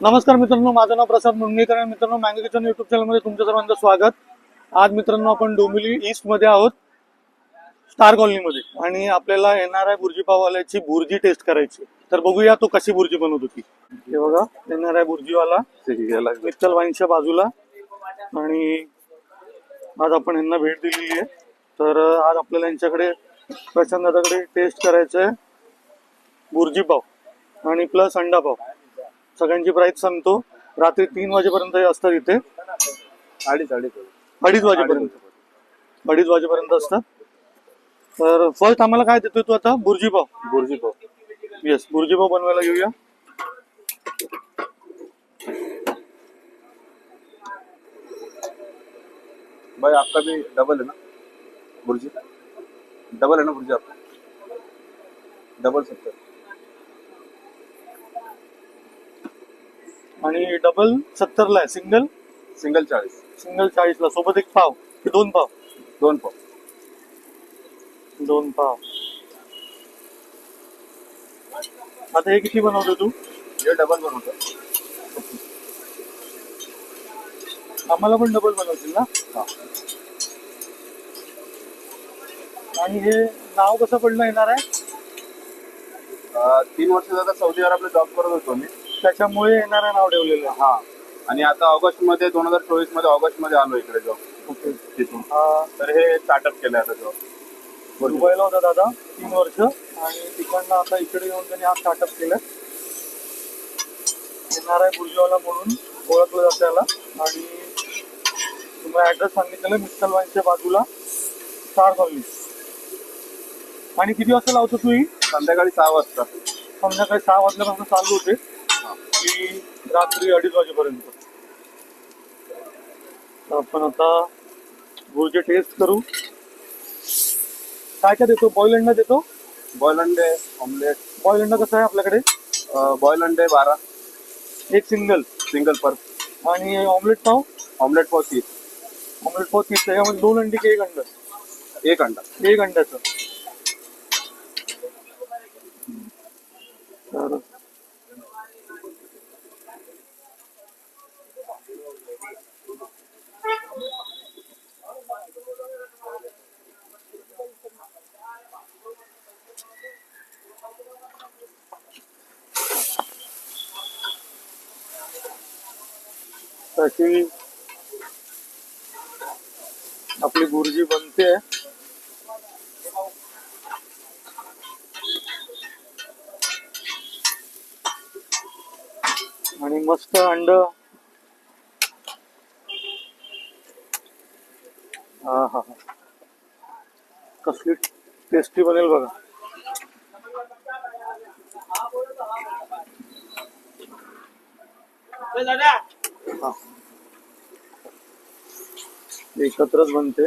नमस्कार मित्रांनो माझं नाव प्रसाद मुंगेकर आणि मित्रांनो मँगो किचन युट्यूब चॅनलमध्ये तुमच्या सर्वांचं स्वागत. आज मित्रांनो आपण डोंबिवली ईस्टमध्ये आहोत स्टार कॉलनीमध्ये आणि आपल्याला येणार आहे बुर्जी पाववाल्याची बुर्जी टेस्ट करायची. तर बघूया तो कशी भुर्जी बनवत होती. हे बघा येणार आहे भुर्जीवाला मित्तल वाईनच्या बाजूला. आणि आज आपण यांना भेट दिलेली आहे. तर आज आपल्याला यांच्याकडे प्रशांत दादाकडे टेस्ट करायचं आहे. बुर्जी पाव. आणि प्लस अंडा पाव. सगळ्यांची प्राइस सांगतो. रात्री तीन वाजेपर्यंत हे असतात इथे. अडीच अडीच. अडीच वाजेपर्यंत. अडीच वाजेपर्यंत असतात. तर फर्स्ट आम्हाला काय देतोय तू आता? बुर्जी पाव. बुर्जी पाव. येस बुर्जी पाव बनवायला घेऊया. भाई आपका भी डबल है ना? बुर्जी? डबल है ना बुर्जी आपका? डबल सत्तर आणि डबल सत्तरला आहे. सिंगल सिंगल चाळीस. सिंगल चाळीसला. सोबत एक पाव. की दोन पाव. दोन पाव. दोन पाव. आता हे किती बनवतो तू? हे डबल बनवतो आम्हाला पण डबल बनवतील ना? हा. आणि हे नाव कसं पडलं येणार आहे? अं, तीन वर्ष झालं सौदी अरबला जॉब करत होतो मी. त्याच्यामुळे येणार आहे नाव ठेवलेलं आहे. हा. आणि आता ऑगस्टमध्ये दोन हजार चोवीसमध्ये ऑगस्टमध्ये आलो इकडे जॉब ओके. तिथून. हा. तर हे स्टार्टअप केलं आता जॉब दुबईला होता दादा तीन वर्ष. आणि तिकडनं आता इकडे येऊन त्यांनी हा स्टार्टअप केलं येणार आहे बुर्जीवाला म्हणून ओळखलं जातं त्याला आणि तुम्हाला ऍड्रेस सांगितलेलं मित्तल वाईनच्या बाजूला. स्टार कॉलनी आणि किती वाजता लावतो तू ही? संध्याकाळी सहा वाजता. संध्याकाळी सहा वाजल्यापासून चालू होते. रात्री अडीच वाजेपर्यंत. आपण आता गुळचे टेस्ट करू. काय काय देतो? बॉईल अंडा देतो? बॉईल अंडे ऑमलेट बॉईल अंडा कसं आहे आपल्याकडे? बॉईल अंडे बारा. एक सिंगल सिंगल पर आणि ऑमलेट पाव? ऑमलेट पाव तीस. ऑमलेट पाव तीस त्याच्यामध्ये दोन अंडी की एक अंड? एक अंडा. एक अंड्याचं. तशी आपली गुरुजी बनते. आणि मस्त अंड. हा हा हा. कसली टेस्टी बनेल बघा. हा. एकत्रच बनते.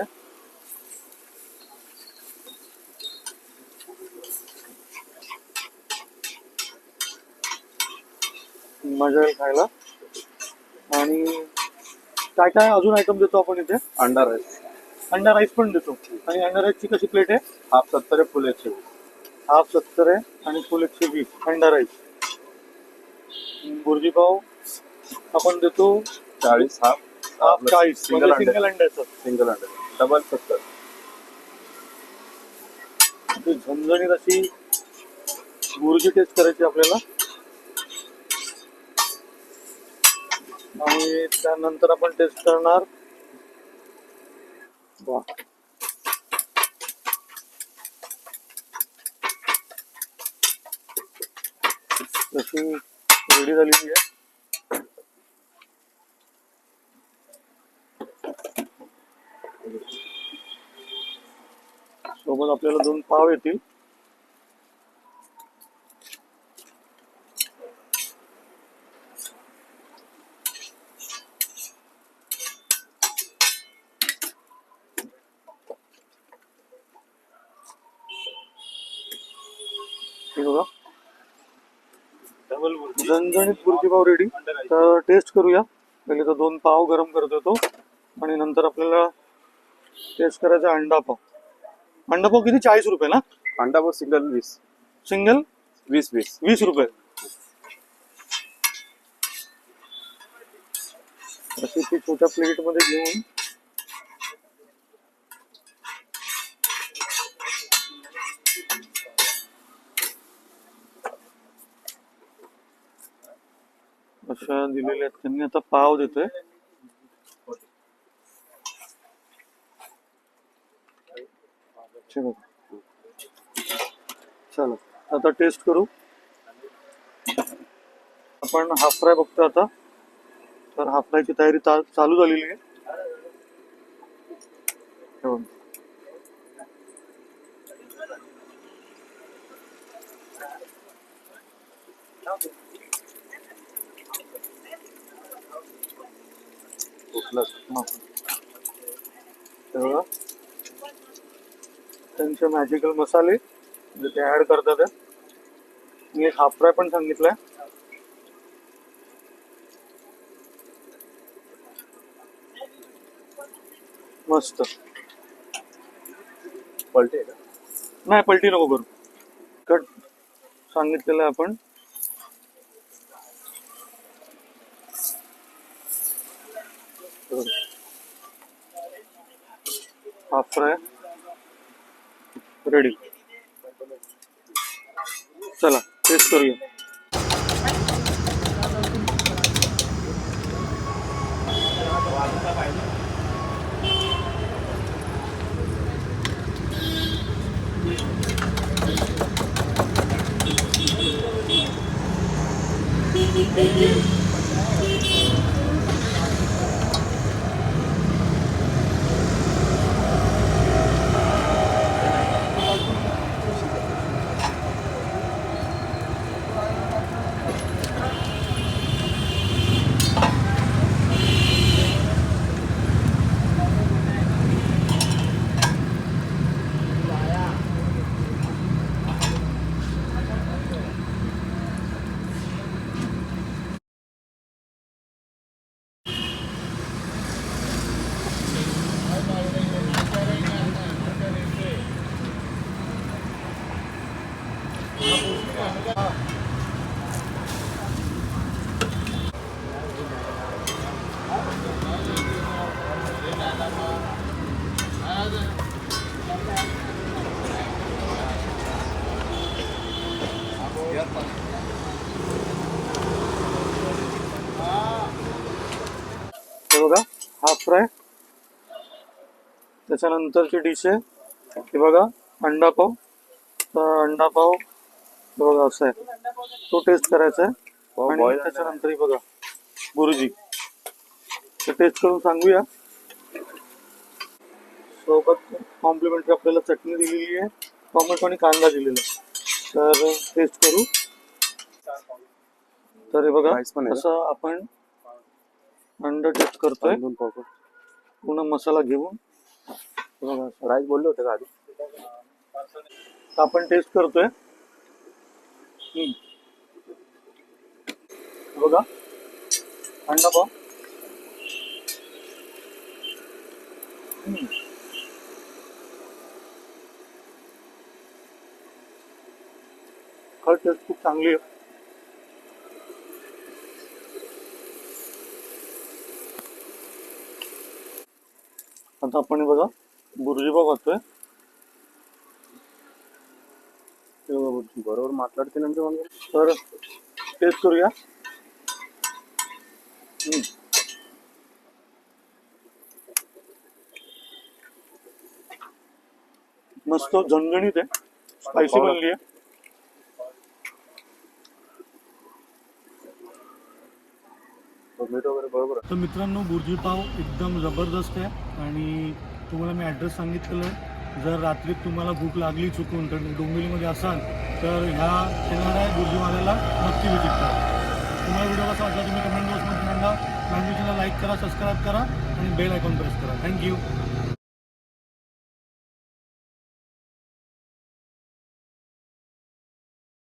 मजा येईल खायला. आणि काय काय अजून आयटम देतो आपण इथे? अंडा राईस अंडा राईस पण देतो. आणि अंडा राईसची कशी प्लेट आहे? हाफ सत्तर आहे फुल एकशे वीस. हाफ सत्तर आहे आणि फुल एकशे वीस. अंडा राईस बुर्जी पाव आपण देतो चाळीस हाफ हाफ चाळीस सिंगल सिंगल अंड्याचं सिंगल अंडे डबल सत्तर. ती झणझणीत अशी बुर्जी टेस्ट करायची आपल्याला. आणि त्यानंतर आपण टेस्ट करणार. वा. तशी रेडी झालेली आहे. सोबत आपल्याला दोन पाव येतील. हे झणझणीत बुर्जी. पाव रेडी तर टेस्ट करूया. पहिले तर दोन पाव गरम करत होतो आणि नंतर आपल्याला टेस्ट करायचा अंडा पाव. अंडा पाव किती? चाळीस रुपये ना? अंडा पाव सिंगल वीस. सिंगल? वीस वीस. वीस रुपये. अशी ती छोट्या प्लेटमध्ये घेऊन. अशा दिलेल्या आहेत त्यांनी. आता पाव देतोय. चलो चला आता टेस्ट करू. आपण हाफ फ्राय बघतो आता. तर हाफ फ्रायची तयारी चालू झालेली आहे. हे बघ. कुठलं हा. हे बघा. त्यांचे मॅजिकल मसाले जे ते ऍड करतात. मी एक हाफ फ्राय पण सांगितलंय. मस्त. पलटे आहे का? नाही पलटी नको करू. कट सांगितलेलं आपण. हाफ फ्राय रेडी चला टेस्ट करूया बघा हाफ फ्राय त्याच्यानंतरची डिश आहे. हे बघा अंडा पाव. तर अंडा पाव हे बघा असं आहे. तो टेस्ट करायचा आहे. आणि त्याच्यानंतर हे बघा गुरुजी. ते टेस्ट करून सांगूया. सोबत कॉम्प्लिमेंटरी आपल्याला चटणी दिलेली आहे. टोमॅटो आणि कांदा दिलेला आहे. तर टेस्ट करू. तर हे बघा? असं आपण अंड टेस्ट करतोय. पूर्ण मसाला घेऊन राईस बोलले होते का आधी? आपण टेस्ट करतोय. हम्म. बघा. अंडा पाव. खर टेस्ट खूप चांगली आहे. आता आपण बघा बुर्जी बघतोय. बरोबर मातलाडते नंतर म्हणजे तर टेस्ट करूया. मस्त झणझणीत आहे. स्पायसी बनली आहे. मीठ वगैरे बरोबर. तर मित्रांनो बुर्जी पाव एकदम जबरदस्त आहे. आणि तुम्हाला मी ॲड्रेस सांगितलेला आहे. जर रात्री तुम्हाला भूक लागली चुकून तर डोंबिवलीमध्ये असाल तर ह्या येणाऱ्या बुर्जीवाल्याला नक्की विजिट करा. तुम्हाला व्हिडिओ कसा वाटला तुम्ही कमेंट बॉक्समध्ये सांगा. लँग्वेजला लाईक करा सबस्क्राईब करा आणि बेल आयकॉन प्रेस करा. Thank you